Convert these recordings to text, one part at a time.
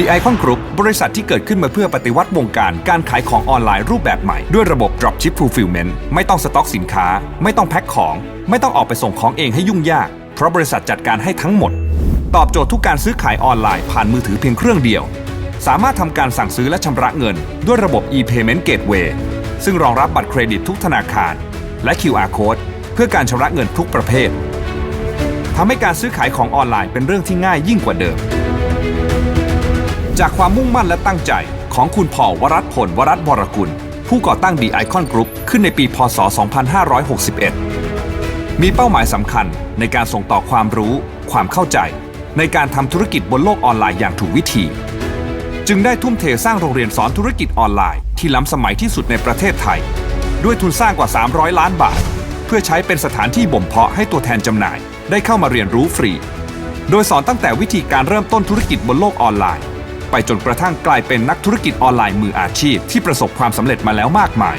The Icon Group บริษัทที่เกิดขึ้นมาเพื่อปฏิวัติวงการการขายของออนไลน์รูปแบบใหม่ ด้วยระบบ Dropship Fulfillment ไม่ต้องสต็อกสินค้า ไม่ต้องแพ็คของ ไม่ต้องออกไปส่งของเองให้ยุ่งยาก เพราะบริษัทจัดการให้ทั้งหมด ตอบโจทย์ทุกการซื้อขายออนไลน์ผ่านมือถือเพียงเครื่องเดียว สามารถทำการสั่งซื้อและชำระเงิน ด้วยระบบ e-payment gateway ซึ่งรองรับบัตรเครดิตทุกธนาคาร และ QR code เพื่อการชำระเงินทุกประเภททำให้การซื้อขายของออนไลน์เป็นเรื่องที่ง่ายยิ่งกว่าเดิม จากความมุ่งมั่นและตั้งใจของคุณพอวรัตพลวรัตน์วรกุล ผู้ก่อตั้ง The Icon Group ขึ้นในปีพศ 2561 มีเป้าหมายสำคัญในการส่งต่อความรู้ ความเข้าใจ ในการทำธุรกิจบนโลกออนไลน์อย่างถูกวิธี จึงได้ทุ่มเทสร้างโรงเรียนสอนธุรกิจออนไลน์ ที่ล้ำสมัยที่สุดในประเทศไทย ด้วยทุนสร้างกว่า 300 ล้านบาท เพื่อใช้เป็นสถานที่บ่มเพาะให้ตัวแทนจำหน่าย ได้เข้ามาเรียนรู้ฟรี โดยสอนตั้งแต่วิธีการเริ่มต้นธุรกิจบนโลกออนไลน์ ไปจนกระทั่งกลายเป็นนักธุรกิจออนไลน์มืออาชีพ ที่ประสบความสำเร็จมาแล้วมากมาย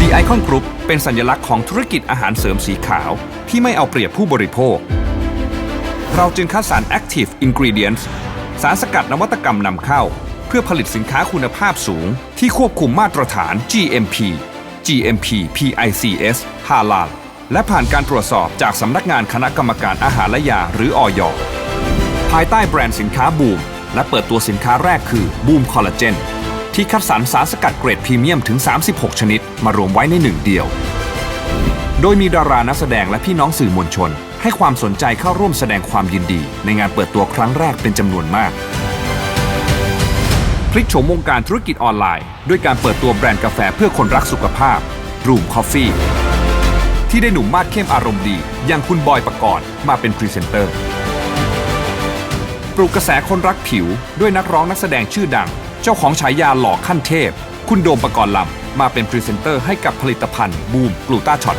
The Icon Group เป็นสัญลักษณ์ของธุรกิจอาหารเสริมสีขาว ที่ไม่เอาเปรียบผู้บริโภค เราจึงคัดสรร Active Ingredients สารสกัดนวัตกรรมนำเข้า เพื่อผลิตสินค้าคุณภาพสูง ที่ควบคุมมาตรฐาน GMP GMP PICS Halal และผ่านการตรวจสอบจากสำนักงานคณะกรรมการอาหารและยาหรืออย ภายใต้แบรนด์สินค้าบูม และเปิดตัวสินค้าแรกคือบูมคอลลาเจนที่คัดสรรสารสกัดเกรดพรีเมียมถึง 36 ชนิด มารวมไว้ในหนึ่งเดียว โดยมีดารานักแสดงและพี่น้องสื่อมวลชน ให้ความสนใจเข้าร่วมแสดงความยินดี ในงานเปิดตัวครั้งแรกเป็นจำนวนมาก พลิกโฉมวงการธุรกิจออนไลน์ ด้วยการเปิดตัวแบรนด์กาแฟเพื่อคนรักสุขภาพ Room Coffee ที่ได้หนุ่มมาดเข้มอารมณ์ดี อย่างคุณบอยปกรณ์มาเป็นพรีเซนเตอร์ ลุกกระแสคนรักผิว ด้วยนักร้องนักแสดงชื่อดัง เจ้าของฉายาหล่อขั้นเทพ คุณโดมประกรณ์ลำมาเป็นพรีเซนเตอร์ให้กับผลิตภัณฑ์บูมกลูตาช็อต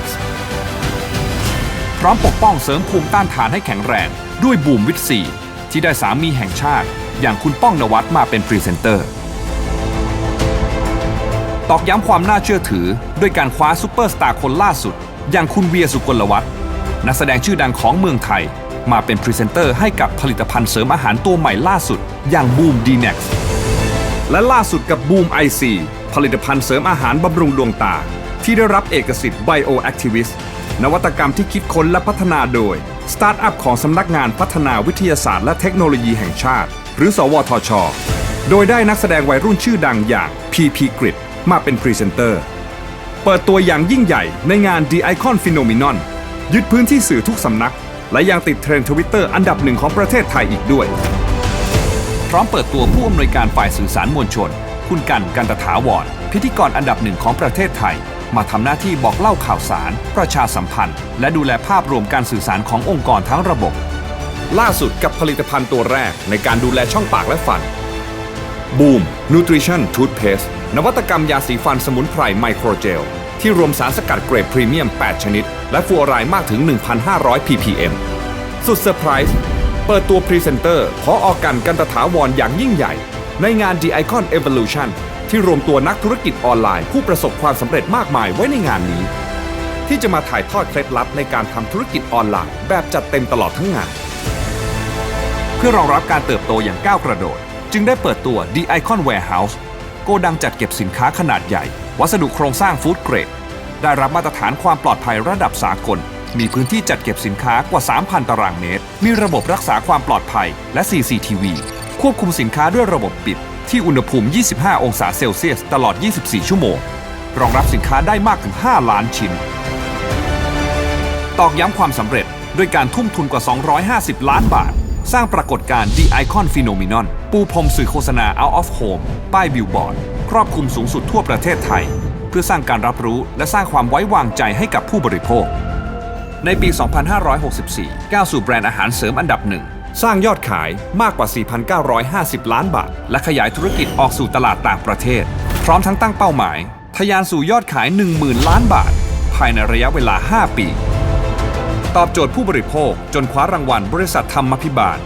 พร้อมปกป้องเสริมภูมิต้านทานให้แข็งแรง ด้วยบูมวิตซีที่ได้สามีแห่งชาติ อย่างคุณป้องนวัดมาเป็นพรีเซนเตอร์ตอกย้ำความน่าเชื่อถือ ด้วยการคว้าซูเปอร์สตาร์คนล่าสุด อย่างคุณเวียสุกลวัฒน์นักแสดงชื่อดังของเมืองไทย มาเป็นพรีเซนเตอร์ให้กับผลิตภัณฑ์เสริมอาหารตัวใหม่ล่าสุด อย่างบูมดีเน็กและล่าสุดกับบูมไอซีผลิตภัณฑ์เสริมอาหารบำรุงดวงตา ที่ได้รับเอกสิทธิ์ Bioactivist นวัตกรรมที่คิดค้นและพัฒนาโดย สตาร์ทอัพของสำนักงานพัฒนาวิทยาศาสตร์และเทคโนโลยีแห่งชาติ หรือ สวทช โดยได้นักแสดงวัยรุ่นชื่อดังอย่าง PP Grid มาเป็นพรีเซนเตอร์ เปิดตัวอย่างยิ่งใหญ่ในงาน The Icon Phenomenon ยึดพื้นที่สื่อทุกสำนัก และยังติดเทรนด์ทวิตเตอร์อันดับหนึ่งของประเทศไทยอีกด้วย พร้อมเปิดตัวผู้อำนวยการฝ่ายสื่อสารมวลชน คุณกันกันตถาวรพิธีกรอันดับหนึ่งของประเทศไทย มาทำหน้าที่บอกเล่าข่าวสาร ประชาสัมพันธ์ และดูแลภาพรวมการสื่อสารขององค์กรทั้งระบบ ล่าสุดกับผลิตภัณฑ์ตัวแรกในการดูแลช่องปากและฟันบูม Nutrition Toothpaste นวัตกรรมยาสีฟันสมุนไพรไมโครเจล ที่รวมสารสกัดเกรดพรีเมียม 8 ชนิด และฟลูออไรด์มากถึง 1,500 ppm สุดเซอร์ไพรส์เปิดตัวพรีเซนเตอร์ขอออกกันกันตถาวรอย่างยิ่งใหญ่ ในงาน The Icon Evolution ที่รวมตัวนักธุรกิจออนไลน์ผู้ประสบความสำเร็จมากมายไว้ในงานนี้ ที่จะมาถ่ายทอดเคล็ดลับในการทำธุรกิจออนไลน์ แบบจัดเต็มตลอดทั้งงาน เพื่อรองรับการเติบโตอย่างก้าวกระโดด จึงได้เปิดตัว The Icon Warehouse โกดังจัดเก็บสินค้าขนาดใหญ่ วัสดุโครงสร้างฟู้ดเกรด ได้รับมาตรฐานความปลอดภัยระดับสากล มีพื้นที่จัดเก็บสินค้ากว่า 3,000 ตารางเมตร มีระบบรักษาความปลอดภัยและ CCTV ควบคุมสินค้าด้วยระบบปิด ที่อุณหภูมิ 25 องศาเซลเซียสตลอด 24 ชั่วโมง รองรับสินค้าได้มากถึง 5 ล้านชิ้น ตอกย้ำความสำเร็จด้วยการทุ่มทุนกว่า 250 ล้านบาท สร้างปรากฏการณ์ The Icon Phenomenon ปูพรมสื่อโฆษณา Out of Home ป้ายบิลบอร์ด ครอบคลุมสูงสุดทั่วประเทศไทย เพื่อสร้างการรับรู้และสร้างความไว้วางใจให้กับผู้บริโภค ในปี 2564 ก้าวสู่แบรนด์อาหารเสริมอันดับหนึ่งสร้างยอดขายมากกว่า 4,950 ล้านบาท และขยายธุรกิจออกสู่ตลาดต่างประเทศ พร้อมทั้งตั้งเป้าหมาย ทะยานสู่ยอดขาย 10,000 ล้านบาท ภายในระยะเวลา 5 ปี ตอบโจทย์ผู้บริโภคจนคว้ารางวัลบริษัทธรรมพิบาล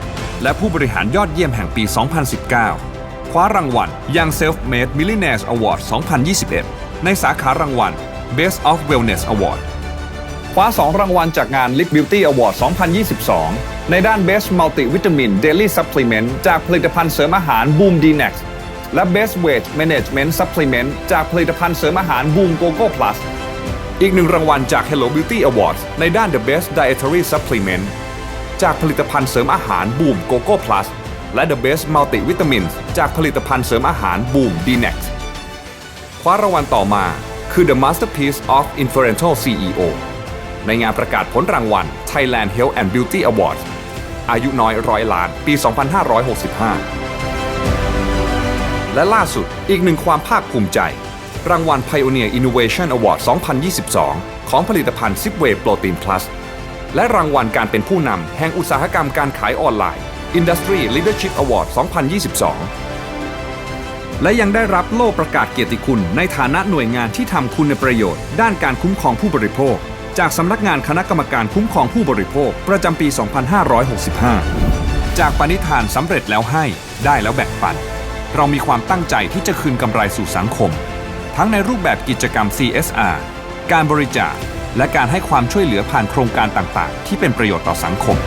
และผู้บริหารยอดเยี่ยมแห่งปี 2019 ว้ารางวัล Young Self-Made Millionaires Award 2021 ในสาขารางวัล Best of Wellness Award คว้า 2 รางวัลจากงาน Lip Beauty Award 2022 ในด้าน Best Multivitamin Daily Supplement จากผลิตภัณฑ์เสริมอาหาร Boom d n e x และ Best Weight Management Supplement จากผลิตภัณฑ์เสริมอาหาร Boom Gogo Plus อีกหนึ่งรางวัลจาก Hello Beauty Awards ในด้าน The Best Dietary Supplement จากผลิตภัณฑ์เสริมอาหาร Boom Gogo Plus และ The Best Multivitamins จากผลิตภัณฑ์เสริมอาหาร Boom d n e x คว้ารางวัลต่อมาคือ The Masterpiece of Influential CEO ในงานประกาศผลรางวัล Thailand Health and Beauty Awards อายุน้อยร้อยล้านปี 2565 และล่าสุดอีกหนึ่งความภาคภูมิใจ รางวัล Pioneer Innovation Award 2022 ของผลิตภัณฑ์ Zipway Protein Plus และรางวัลการเป็นผู้นำแห่งอุตสาหกรรมการขายออนไลน์ Industry Leadership Award 2022 และยังได้รับโล่ประกาศเกียรติคุณในฐานะหน่วยงานที่ทำคุณประโยชน์ ด้านการคุ้มครองผู้บริโภค จากสำนักงานคณะกรรมการคุ้มครองผู้บริโภค ประจำปี 2565 จากปณิธานสำเร็จแล้วให้ได้แล้วแบ่งปัน เรามีความตั้งใจที่จะคืนกำไรสู่สังคม ทั้งในรูปแบบกิจกรรม CSR การบริจาคและการให้ความช่วยเหลือผ่านโครงการต่าง ๆ ที่เป็นประโยชน์ต่อสังคม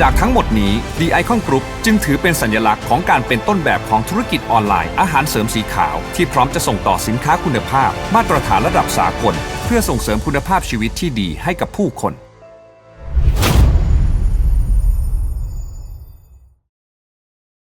จากทั้งหมดนี้ The Icon Group จึงถือเป็นสัญลักษณ์ของการเป็นต้นแบบของธุรกิจออนไลน์อาหารเสริมสีขาว ที่พร้อมจะส่งต่อสินค้าคุณภาพ มาตรฐานระดับสากล เพื่อส่งเสริมคุณภาพชีวิตที่ดีให้กับผู้คน